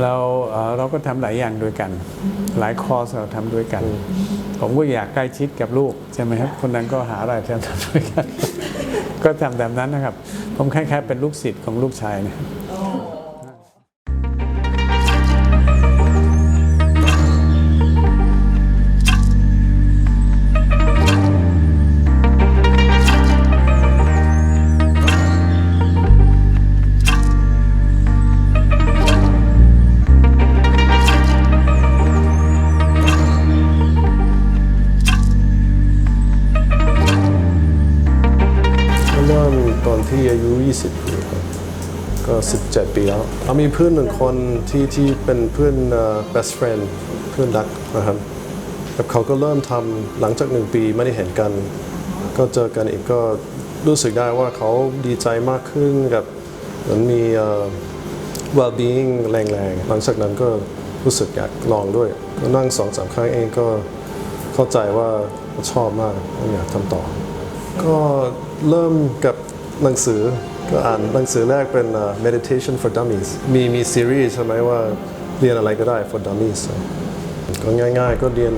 เราเราก็ทำหลายอย่างด้วยกัน หลายคอร์สเราทำด้วยกัน ผมก็อยากใกล้ชิดกับลูกใช่ไหมครับคนนั้นก็หาอะไรทำด้วยกัน ก็ทำแบบนั้นนะครับ ผมคล้ายๆเป็นลูกศิษย์ของลูกชายนะครับ ที่อายุ 20ปีครับก็ 17 ปีแล้วเรามีเพื่อนหนึ่งคนที่ที่เป็นเพื่อน best friend เพื่อนรักนะครับกับเขาก็เริ่มทำหลังจากหนึ่งปีไม่ได้เห็นกัน ก็เจอกันอีกก็รู้สึกได้ว่าเขาดีใจมากขึ้นกับเหมือนมี well-being แรงๆ หลังจากนั้นก็รู้สึกอยากลองด้วย ก็นั่งสองสามครั้งเองก็เข้าใจว่าชอบมากอยากทำต่อ ก็เริ่มกับ หนังสือก็อ่านหนังสือแรกเป็น uh, meditation for dummies มีมีซีรีส์ใช่ไหมว่าเรียนอะไรก็ได้ for dummies ก็ง่ายๆ ก็เรียน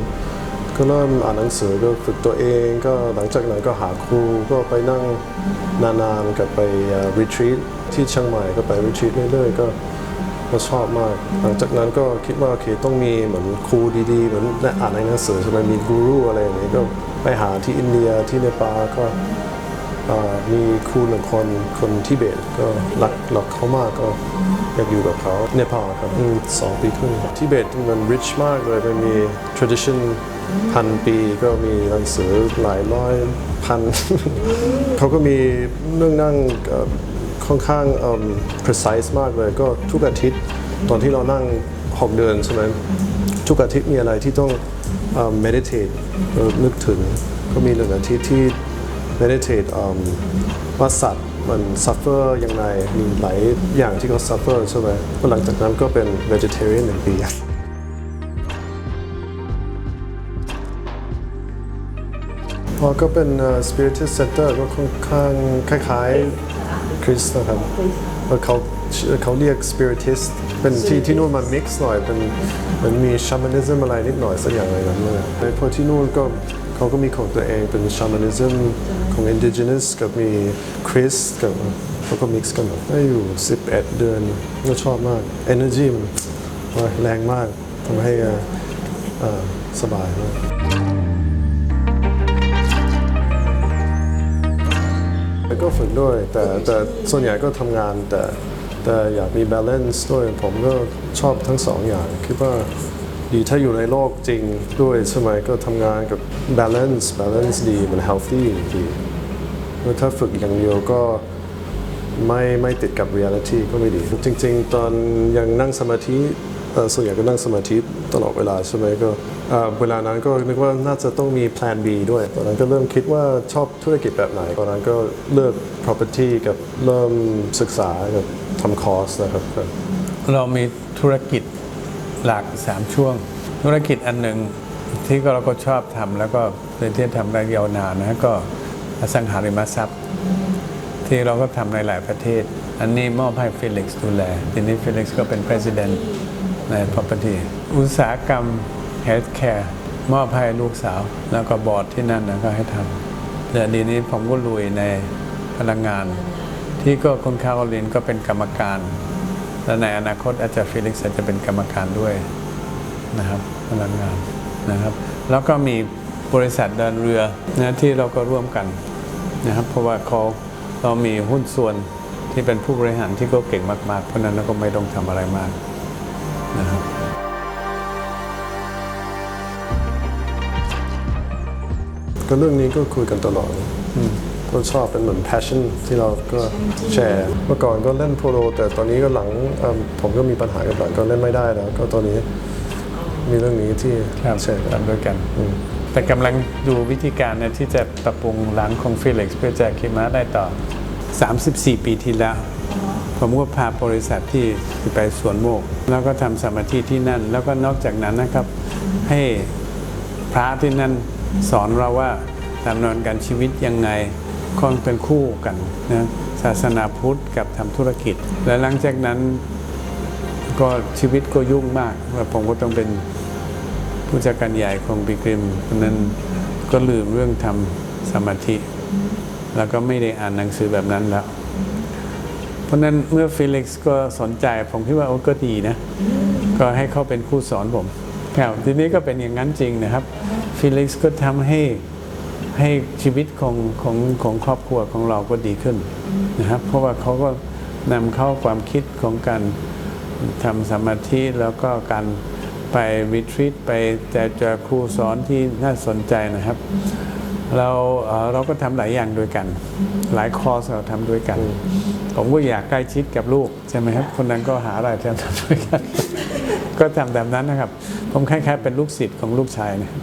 ก็เริ่มอ่านหนังสือก็ฝึกตัวเองก็หลังจากนั้นก็หาครูก็ไปนั่งนานๆกับไปเอ่อ retreat ที่เชียงใหม่ก็ไป retreat เรื่อยๆก็ก็ชอบมาก หลังจากนั้นก็คิดว่าโอเคต้องมีเหมือนครูดีๆ เหมือนได้อ่านในหนังสือใช่ไหมมีกูรูอะไรอย่างนี้ก็ไปหาที่อินเดียที่เนปาลก็ มีครูหนึ่งคนคนทิเบตก็รักรักเขามากก็อยากอยู่กับเขาเนปาลครับสองปีครึ่งทิเบตมัน rich มากเลยมันมี tradition พันปีก็มีหนังสือหลายร้อยพันเขาก็มีเรื่องนั่งค่อนข้าง precise มากเลย ก็ทุกอาทิตย์ตอนที่เรานั่ง6เดือนใช่ไหมทุกอาทิตย์มีอะไรที่ต้อง meditate นึกถึงก็มีหนึ่งอาทิตย์ที่ meditate เอิ่มว่าสัตว์มัน suffer ยังไงมีหลายอย่างที่เขา suffer ใช่ไหมก็หลังจากนั้นก็เป็น vegetarian หนึ่งปีพอก็เป็น uh, Spiritist Center ก็ค่อนข้างคล้ายๆคริสต์นะครับเอ่อเขาเขาเรียก Spiritist เป็นที่ที่นู่นมัน mix หน่อยเป็นมันมี shamanism อะไรนิดหน่อยสักอย่างอะไรนั้นเลยแต่พอที่นู่นก็ เขาก็มีของตัวเองเป็น shamanism ของ indigenous กับมีคริสต์กับเขาก็ mix กันหมดได้อยู่ 11 เดือนก็ชอบมาก energy มันโอ้ยแรงมากทำให้เอ่อเอ่อสบายมากแล้วก็ฝึกด้วยแต่แต่ส่วนใหญ่ก็ทำงานแต่แต่อยากมี balance ด้วยผมก็ชอบทั้งสองอย่างคิดว่า ดีถ้าอยู่ในโลกจริงด้วยใช่ไหมก็ทำงานกับ balance balance ดีมัน healthy ดีแล้วถ้าฝึกอย่างเดียวก็ไม่ไม่ติดกับ reality ก็ไม่ดี จริง ๆ ตอนยังนั่งสมาธิส่วนใหญ่ก็นั่งสมาธิตลอดเวลาใช่ไหมก็เอ่อเวลานั้นก็นึกว่าน่าจะต้องมี plan B ด้วย ตอนนั้นก็เริ่มคิดว่าชอบธุรกิจแบบไหน ตอนนั้นก็เลือก property กับเริ่มศึกษากับทำคอร์สนะครับ เรามีธุรกิจ หลักสามช่วง ธุรกิจอันหนึ่งที่เราก็ชอบทำแล้วก็เป็นที่ทำได้ยาวนานนะก็อสังหาริมทรัพย์ ที่เราก็ทำในหลายประเทศ อันนี้มอบให้ฟิลิกซ์ดูแลทีนี้ฟิลิกซ์ก็เป็น president ใน property อุตสาหกรรม healthcare มอบให้ลูกสาว แล้วก็บอร์ดที่นั่นนะก็ให้ทำแต่ดีนี้ผมก็ลุยในพลังงาน ที่ก็คุณคาโรลินก็เป็นกรรมการ และในอนาคตอาจจะฟิลิกซ์อาจจะเป็นกรรมการด้วยนะครับพลังงานนะครับ แล้วก็มีบริษัทเดินเรือนะที่เราก็ร่วมกันนะครับเพราะว่าเขาเรามีหุ้นส่วนที่เป็นผู้บริหารที่ก็เก่งมากๆ เพราะฉะนั้นเราก็ไม่ต้องทำอะไรมากนะครับก็เรื่องนี้ก็คุยกันตลอด ก็ชอบเป็นเหมือน passion ที่เราก็แชร์เมื่อก่อนก็เล่นโพโล แต่ตอนนี้ก็หลังเอิ่มผมก็มีปัญหากับหลังก็เล่นไม่ได้แล้ว ก็ตอนนี้มีเรื่องนี้ที่ครับแชร์กันทำด้วยกันแต่กำลังดูวิธีการเนี่ยที่จะปรับปรุงหลังของฟิลิกซ์เพื่อจะขี่ม้าได้ต่อ 34 ปีที่แล้ว ผมก็พาบริษัทที่ไปสวนโมก แล้วก็ทำสมาธิที่นั่น แล้วก็นอกจากนั้นนะครับให้พระที่นั่นสอนเราว่าดำเนินการชีวิตยังไง ค่อนเป็นคู่กันนะศาสนาพุทธกับทำธุรกิจ และหลังจากนั้นก็ชีวิตก็ยุ่งมากแล้วผมก็ต้องเป็นผู้จัดการใหญ่ของบิกริมเพราะนั้นก็ลืมเรื่องทำสมาธิ แล้วก็ไม่ได้อ่านหนังสือแบบนั้นแล้ว เพราะฉะนั้นเมื่อฟิลิกซ์ก็สนใจผมคิดว่าโอ้ก็ดีนะ ก็ให้เขาเป็นครูสอนผมครับทีนี้ก็เป็นอย่างนั้นจริงนะครับ ฟิลิกซ์ก็ทำให้ ให้ชีวิตของของของครอบครัวของเราก็ดีขึ้นนะครับ เพราะว่าเขาก็นำเข้าความคิดของการทำสมาธิแล้วก็การไปวิทรีตไปแต่เจอครูสอนที่น่าสนใจนะครับ เราเอ่อเราก็ทำหลายอย่างด้วยกัน หลายคอร์สเราทำด้วยกัน ผมก็อยากใกล้ชิดกับลูกใช่ไหมครับ คนนั้นก็หาอะไรทำด้วยกัน ก็ทำแบบนั้นนะครับ ผมคล้ายๆเป็นลูกศิษย์ของลูกชายนะครับ